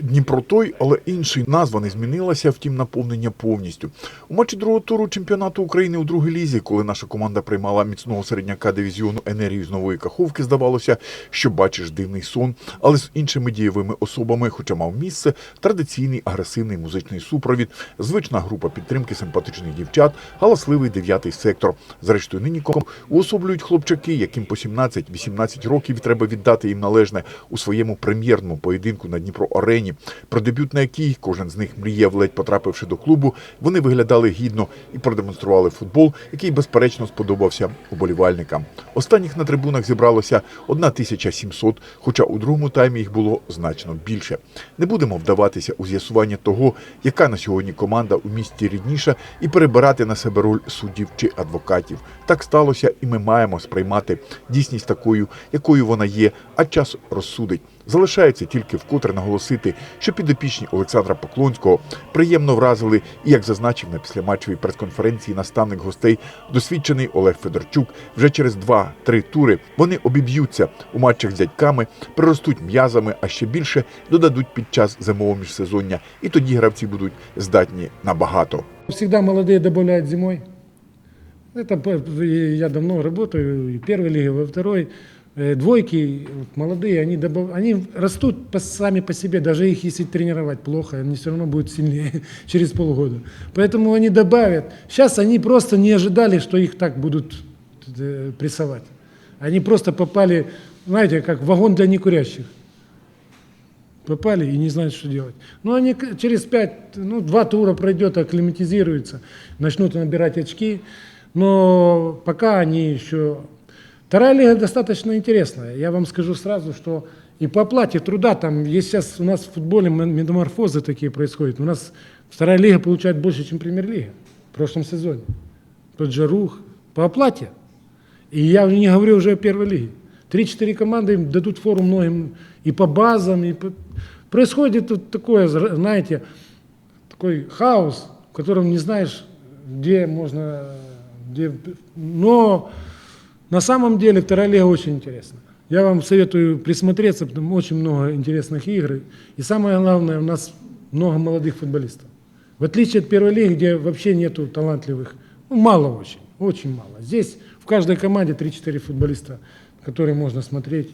Дніпро той, але інший назва не змінилася, втім наповнення повністю. У матчі другого туру чемпіонату України у другій лізі, коли наша команда приймала міцного середняка дивізіону енергію з нової каховки, здавалося, що бачиш дивний сон, але з іншими дієвими особами, хоча мав місце традиційний агресивний музичний супровід, звична група підтримки симпатичних дівчат, галасливий дев'ятий сектор. Зрештою, нині уособлюють хлопчаки, яким по 17-18 років треба віддати їм належне у своєму прем'єрному поєдинку на Дніпро Арені, про дебют на який кожен з них мріяв, ледь потрапивши до клубу. Вони виглядали гідно і продемонстрували футбол, який безперечно сподобався уболівальникам. Останніх на трибунах зібралося 1700, хоча у другому таймі їх було значно більше. Не будемо вдаватися у з'ясування того, яка на сьогодні команда у місті рідніша, і перебирати на себе роль суддів чи адвокатів. Так сталося, і ми маємо сприймати дійсність такою, якою вона є, а час розсудить. Залишається тільки вкотре наголосити, що підопічні Олександра Поклонського приємно вразили, і як зазначив на післяматчевій прес-конференції наставник гостей, досвідчений Олег Федорчук, вже через 2-3 тури вони обіб'ються у матчах з дядьками, приростуть м'язами, а ще більше додадуть під час зимового міжсезоння, і тоді гравці будуть здатні на багато. Всегда молодые добавляют зимой. Это я давно работаю и в первой лиге, во второй. Э, Двойки молодые, они, добав... они растут по- сами по себе, даже их если тренировать плохо, они все равно будут сильнее через полгода. Поэтому они добавят. Сейчас они просто не ожидали, что их так будут э, прессовать. Они просто попали, знаете, как вагон для некурящих попали и не знают, что делать. Но они к- через пять, ну, два тура пройдет, акклиматизируются, начнут набирать очки. Но пока они еще... Вторая лига достаточно интересная. Я вам скажу сразу, что и по оплате труда, там есть сейчас у нас в футболе метаморфозы такие происходят. У нас вторая лига получает больше, чем премьер-лига в прошлом сезоне. Тот же Рух по оплате. И я уже не говорю уже о первой лиге. Три-четыре команды им дадут фору многим и по базам, и по... Происходит тут такое, знаете, такой хаос, в котором не знаешь, где можно... Где... Но на самом деле вторая лига очень интересна. Я вам советую присмотреться, потому очень много интересных игр. И самое главное, у нас много молодых футболистов. В отличие от первой лиги, где вообще нету талантливых, ну, мало очень, очень мало. Здесь в каждой команде 3-4 футболиста, которые можно смотреть,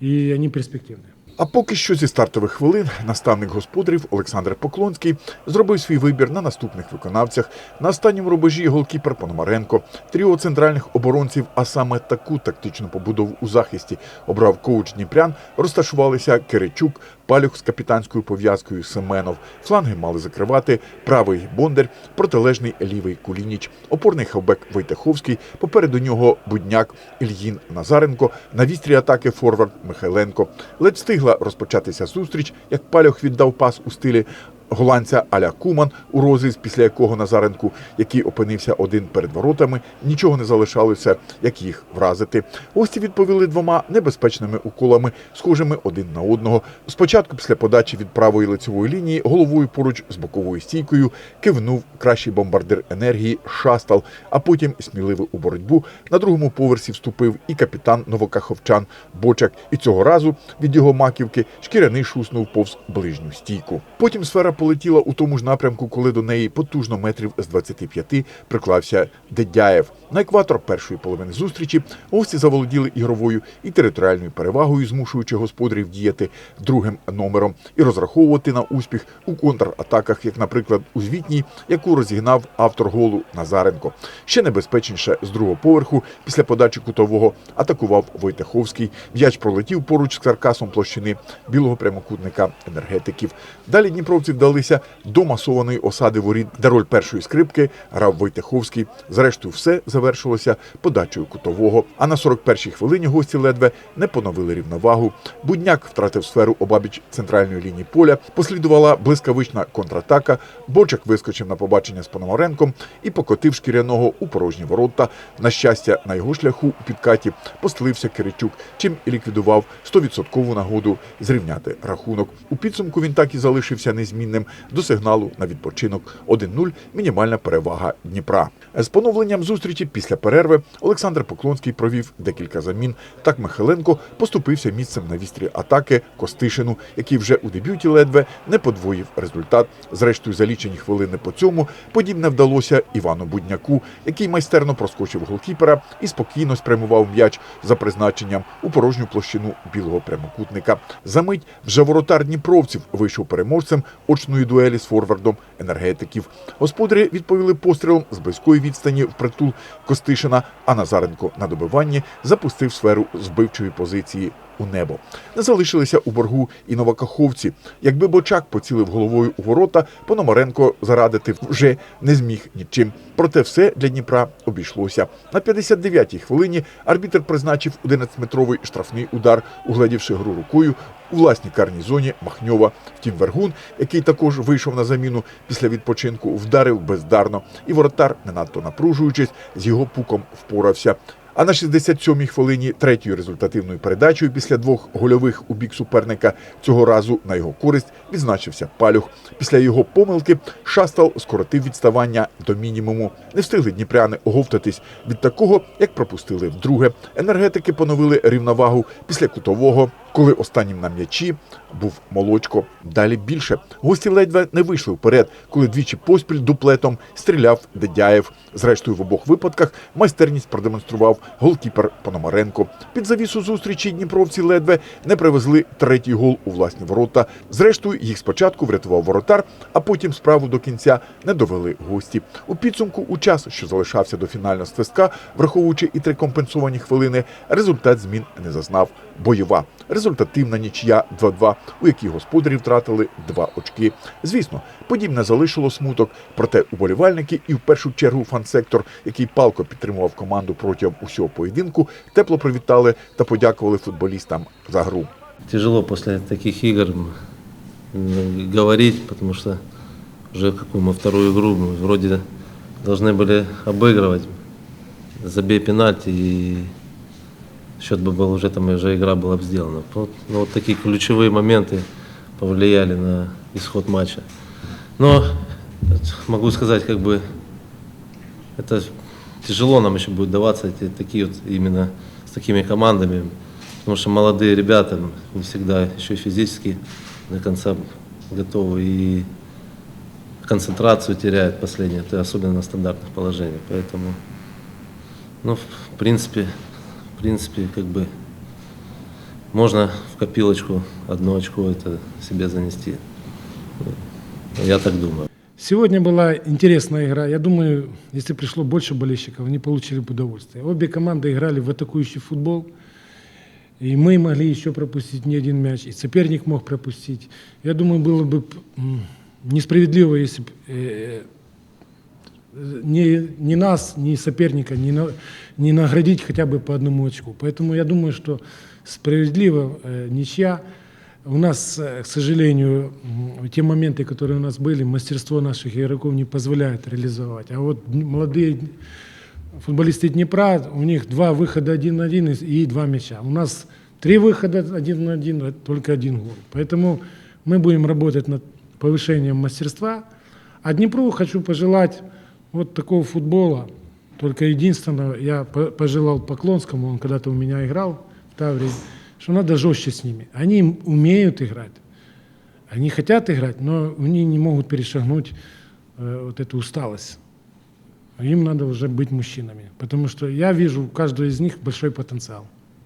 и, и они перспективные. А поки що зі стартових хвилин наставник господарів Олександр Поклонський зробив свій вибір на наступних виконавцях. На останньому рубежі голкіпер Пономаренко, тріо центральних оборонців, а саме таку тактичну побудову у захисті обрав коуч Дніпрян. Розташувалися Киричук, Палюх з капітанською пов'язкою Семенов. Фланги мали закривати правий Бондар, протилежний лівий Кулініч, опорний хавбек Войтеховський, попереду нього Будняк, Ільїн Назаренко, на вістрі атаки форвард Михайленко. Ледь встигла розпочатися зустріч, як Палюх віддав пас у стилі голландця Аля Куман у розріз, після якого Назаренку, який опинився один перед воротами, нічого не залишалося, як їх вразити. Гості відповіли двома небезпечними уколами, схожими один на одного. Спочатку, після подачі від правої лицевої лінії, головою поруч з боковою стійкою кивнув кращий бомбардир енергії Шастал, а потім сміливо у боротьбу на другому поверсі вступив і капітан Новокаховчан Бочак. І цього разу від його маківки шкіряний шуснув повз ближню стійку. Потім сфера полетіла у тому ж напрямку, коли до неї потужно метрів з 25 приклався Дедяєв. На екватор першої половини зустрічі гості заволоділи ігровою і територіальною перевагою, змушуючи господарів діяти другим номером і розраховувати на успіх у контратаках, як, наприклад, у звітній, яку розігнав автор голу Назаренко. Ще небезпечніше з другого поверху після подачі кутового атакував Войтеховський. М'яч пролетів поруч з каркасом площини білого прямокутника енергетиків. Далі дніпровці вдалися до масованої осади воріт, де роль першої скрипки грав Войтеховський. Зрештою, все завершилося подачею кутового. А на 41-й хвилині гості ледве не поновили рівновагу. Будняк втратив сферу обабіч центральної лінії поля. Послідувала блискавична контратака. Бочак вискочив на побачення з Пономаренком і покотив шкіряного у порожні ворота. На щастя, на його шляху у підкаті постелився Киричук, чим і ліквідував 100% нагоду зрівняти рахунок. У підсумку він так і залишився незмінним незамінним до сигналу на відпочинок 1-0 мінімальна перевага Дніпра. З поновленням зустрічі після перерви Олександр Поклонський провів декілька замін. Так Михайленко поступився місцем на вістрі атаки Костишину, який вже у дебюті ледве не подвоїв результат. Зрештою, за лічені хвилини по цьому подібне вдалося Івану Будняку, який майстерно проскочив голкіпера і спокійно спрямував м'яч за призначенням у порожню площину білого прямокутника. Замить вже воротар Дніпровців вийшов переможцем очної дуелі з форвардом енергетиків. Господарі відповіли пострілом з близької відстані в притул Костишина, а Назаренко на добиванні запустив сферу збивчої позиції у небо. Не залишилися у боргу і новокаховці. Якби Бочак поцілив головою у ворота, Пономаренко зарадити вже не зміг нічим. Проте все для Дніпра обійшлося. На 59-й хвилині арбітр призначив 11-метровий штрафний удар, угледівши гру рукою у власній карній зоні Махньова. Втім, Вергун, який також вийшов на заміну після відпочинку, вдарив бездарно, і воротар, не надто напружуючись, з його пуком впорався. А на 67-й хвилині третьою результативною передачею після двох гольових у бік суперника цього разу на його користь відзначився палюх. Після його помилки Шастал скоротив відставання до мінімуму. Не встигли дніпряни оговтатись від такого, як пропустили вдруге. Енергетики поновили рівновагу після кутового, коли останнім на м'ячі був молочко. Далі більше. Гості ледве не вийшли вперед, коли двічі поспіль дуплетом стріляв Дедяєв. Зрештою, в обох випадках майстерність продемонстрував голкіпер Пономаренко. Під завісу зустрічі дніпровці ледве не привезли третій гол у власні ворота. Зрештою, їх спочатку врятував воротар, а потім справу до кінця не довели гості. У підсумку, у час, що залишався до фінального свистка, враховуючи і три компенсовані хвилини, результат змін не зазнав Бойова, результативна нічия 2-2, у якій господарі втратили два очки. Звісно, подібне залишило смуток. Проте уболівальники і в першу чергу фан-сектор, який палко підтримував команду протягом усього поєдинку, тепло привітали та подякували футболістам за гру. Тяжело после таких игр м, говорить, потому что уже какую мы вторую игру мы вроде должны были обыгрывать. Забей пенальти и Счет бы был уже там уже игра была бы сделана. Вот, ну, вот такие ключевые моменты повлияли на исход матча. Но могу сказать, как бы это тяжело нам еще будет даваться эти такие вот именно с такими командами, потому что молодые ребята не всегда еще физически до конца готовы и концентрацию теряют последние, особенно на стандартных положениях, поэтому, ну, в принципе, принципе, как бы можно в копилочку одно очко это себе занести. Я так думаю. Сегодня была интересная игра. Я думаю, если пришло больше болельщиков, они получили бы удовольствие. Обе команды играли в атакующий футбол. И мы могли еще пропустить не один мяч, и соперник мог пропустить. Я думаю, было бы несправедливо, если бы э, ни, ни нас, ни соперника не, на- не наградить хотя бы по одному очку. Поэтому я думаю, что справедливо э, ничья. У нас, э, к сожалению, те моменты, которые у нас были, мастерство наших игроков не позволяет реализовать. А вот молодые футболисты Днепра, у них два выхода один на один и и два мяча. У нас три выхода один на один, а только один гол. Поэтому мы будем работать над повышением мастерства. А Днепру хочу пожелать вот такого футбола. Только единственное, я по- пожелал Поклонскому, он когда-то у меня играл в Таврии, что надо жестче с ними. Они умеют играть, они хотят играть, но они не могут перешагнуть э, вот эту усталость. Им надо уже быть мужчинами, потому что я вижу у каждого из них большой потенциал.